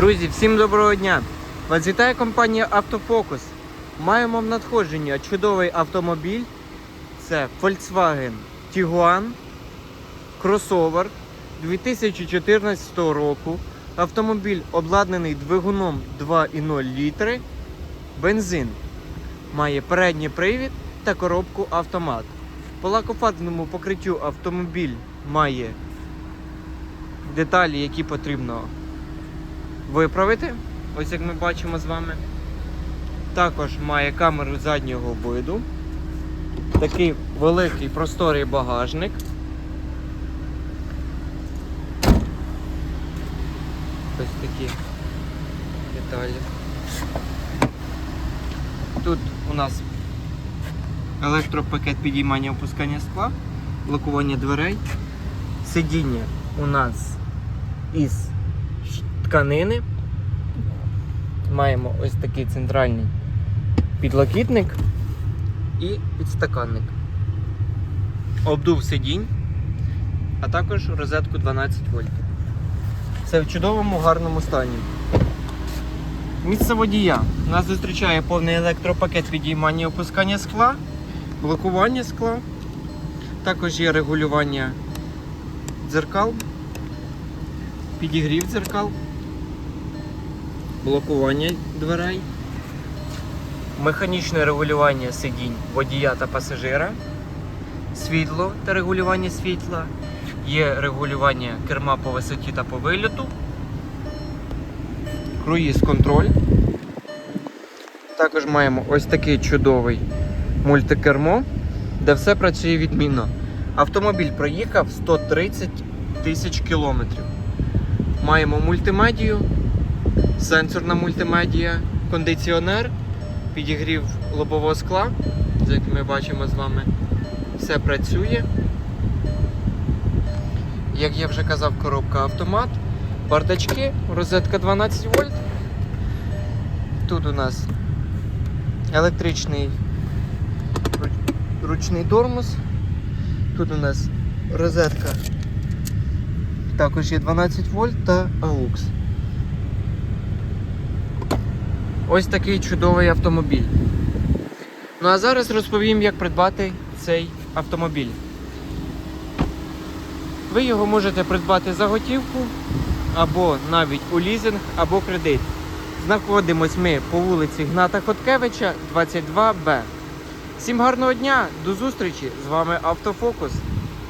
Друзі, всім доброго дня! Вас вітає компанія Автофокус. Маємо в надходженні чудовий автомобіль. Це Volkswagen Tiguan кросовер 2014 року. Автомобіль обладнаний двигуном 2,0 літри, бензин. Має передній привід та коробку автомат. По лакофарбному покриттю автомобіль має деталі, які потрібно виправити. Ось як ми бачимо з вами. Також має камеру заднього виду. Такий великий просторий багажник. Ось такі деталі. Тут у нас електропакет підіймання опускання скла, блокування дверей. Сидіння у нас із тканини. Маємо ось такий центральний підлокітник і підстаканник. Обдув сидінь, а також розетку 12 вольт. Це в чудовому гарному стані. Місце водія. Нас зустрічає повний електропакет підіймання і опускання скла, блокування скла. Також є регулювання дзеркал, підігрів дзеркал, блокування дверей, механічне регулювання сидінь водія та пасажира, світло та регулювання світла, є регулювання керма по висоті та по вильоту, круїз контроль. Також маємо ось такий чудовий мультикермо, де все працює відмінно. Автомобіль проїхав 130 тисяч кілометрів. Маємо мультимедію, сенсорна мультимедія, кондиціонер, підігрів лобового скла, за як ми бачимо з вами, все працює. Як я вже казав, коробка автомат, бардачки, розетка 12 вольт. Тут у нас електричний ручний тормоз. Тут у нас розетка. Також є 12 вольт та AUX. Ось такий чудовий автомобіль. Ну а зараз розповім, як придбати цей автомобіль. Ви його можете придбати за готівку, або навіть у лізинг, або кредит. Знаходимось ми по вулиці Гната Хоткевича, 22Б. Всім гарного дня, до зустрічі! З вами Автофокус.